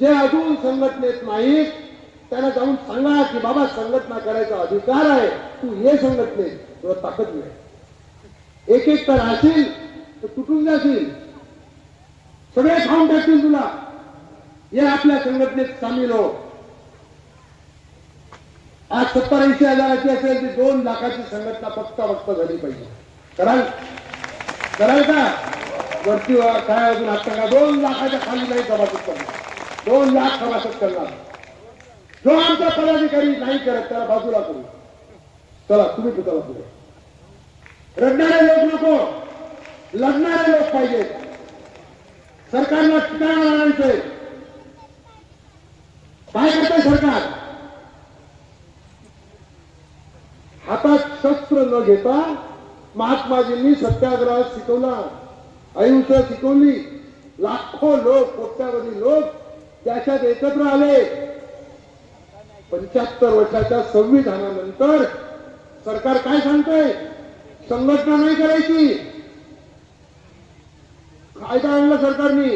जे अजून संघटनेत नाहीत त्यांना जाऊन सांगा की बाबा संघटना करायचा अधिकार आहे. तू ये संघटनेत तुला ताकद मिळेल. एक एक तर असेल तर तुटून जाशील. सगळे खाऊन टाकतील तुला. ये आपल्या संघटनेत सामील हो. आज सत्तर ऐंशी हजाराची असेल ती दोन लाखाची संघटना फक्त फक्त झाली पाहिजे. कराल? कराल का? वरती काय अजून आता का दोन लाखाच्या खाली नाही सभासद करणार दोन लाख सभासद करणार जो आमचा पदाधिकारी नाही करत त्याला बाजूला करू. चला तुम्ही चला पुढे रडणारे लोक नको. लढणारे लोक पाहिजेत सरकारला ठिकाणा आणायचंय काय करतंय सरकार. हातात शस्त्र न घेता महात्माजींनी सत्याग्रह शिकवला. अहिंसा शिकवली. लाखो लोक कोट्यावधी लोक त्याच्यात एकत्र आले. पंच्याहत्तर वर्षाच्या संविधानानंतर सरकार काय सांगतंय? संघटना नाही करायची. कायदा आणला सरकारने.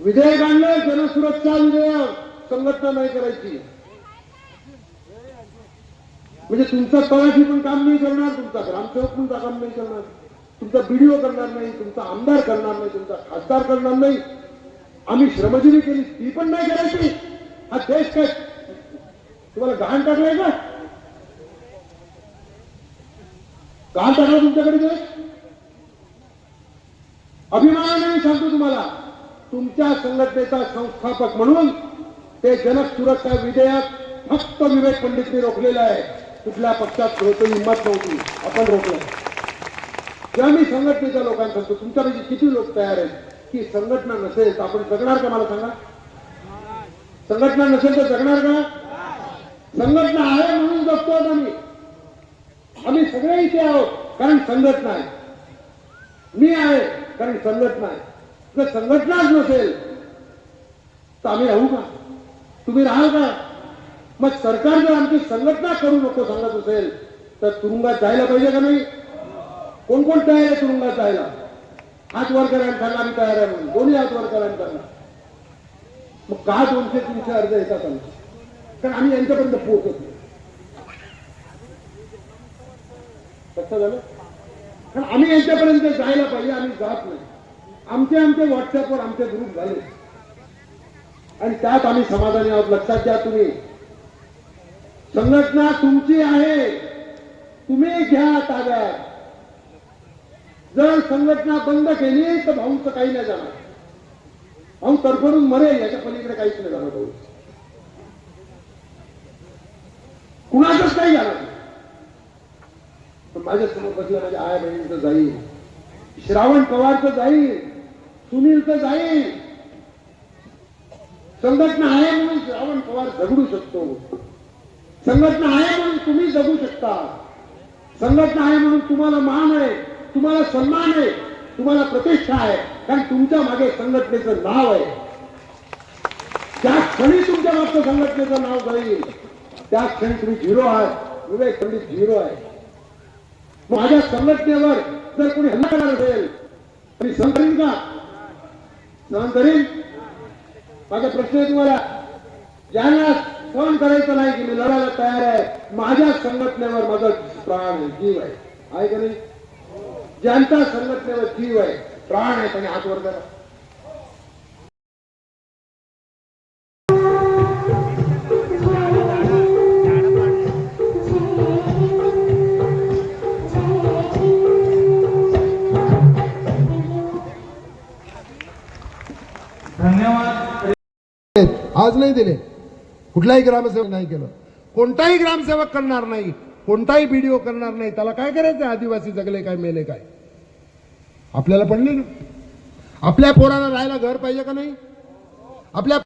विधेयक आणलं जनसुरक्षा विधेयक. संघटना नाही करायची. म्हणजे तुमचा तळाशी पण काम नाही करणार तुमचा. ग्रामसेवक पण काम नाही करणार. तुमचा बीडीओ करणार नाही तुमचा आमदार करणार नाही तुमचा खासदार करणार नाही. आम्ही श्रमजीवी केली ती पण नाही करायची. हा देश काय? तुम्हाला गहाण टाकलाय का? गहाण टाकला तुमच्याकडे देश अभिमानाने सांगतो तुम्हाला तुमच्या संघटनेचा संस्थापक म्हणून ते जनक सुरक्षा विधेयक फक्त विवेक पंडितने रोखलेलं आहे. कुठल्या पक्षात रोखली हिंमत नव्हती. आपण रोखलं. जेव्हा मी संघटनेच्या लोकांना सांगतो तुमच्यापैकी किती लोक तयार आहेत? की संघटना नसेल तर आपण जगणार का मला सांगा? संघटना नसेल तर जगणार का? संघटना आहे म्हणून जगतो आम्ही आम्ही सगळे इथे आहोत कारण संघटना आहे. मी आहे कारण संघटना आहे. जर संघटनाच नसेल तर आम्ही राहू का? तुम्ही राहाल का? मग सरकार जर आमची संघटना करू नको सांगत असेल तर तुरुंगात जायला पाहिजे का नाही? कोण कोण तयार आहे तुरुंगात जायला? हात वर करायला आम्ही तयार आहे म्हणून. दोन्ही हात वर करायला मग का दोनशे तीनशे अर्ज येतात आमचे कारण आम्ही यांच्यापर्यंत पोहोचत नाही. कसं झालं कारण आम्ही यांच्यापर्यंत जायला पाहिजे आम्ही जात नाही. आमचे आमचे व्हॉट्सअपवर आमचे ग्रुप झाले. आणि त्यात आम्ही समाधानी आहोत. लक्षात घ्या तुम्ही. संघटना तुमची आहे. तुम्ही घ्या ताब्यात. जर संघटना बंद केली तर भाऊचं काही नाही जाणार. भाऊ तरफडून मरेल याच्या पलीकडे काहीच नाही जाणार भाऊ. कुणाचंच काही जाणार पण माझ्यासमोर बसलं म्हणजे माझ्या आया बहिणीचं जाईल. श्रावण पवारचं जाईल. सुनीलचं जाईल. संघटना आहे म्हणून श्रावण पवार झगडू शकतो. संघटना आहे म्हणून तुम्ही जगू शकता. संघटना आहे म्हणून तुम्हाला मान आहे. तुम्हाला सन्मान आहे तुम्हाला प्रतिष्ठा आहे कारण तुमच्या मागे संघटनेचं नाव आहे. त्या क्षणी तुमच्या मागचं संघटनेचं नाव जाईल त्या क्षणी तुम्ही झिरो आहात. विवेक पंडित झिरो आहे. माझ्या संघटनेवर जर कोणी हल्ला करणार असेल तरी सहन करीन का? सहन करीन माझा प्रश्न आहे तुम्हाला. ज्यांना सहन करायचं नाही की मी लढायला तयार आहे माझ्या संघटनेवर माझा प्राण जीव आहे. आहे का नाही? ज्यांचा संघटनेवर जीव आहे प्राण आहे त्याने हात वर करा आज नाही दिले. कुठलाही ग्रामसेवक नाही केलं. कोणताही ग्रामसेवक करणार नाही. कोणताही व्हिडिओ करणार नाही. त्याला काय करायचं आदिवासी जगले काय मेले काय? आपल्याला पडले ना? आपल्या पोराला राहायला घर पाहिजे का नाही? आपल्या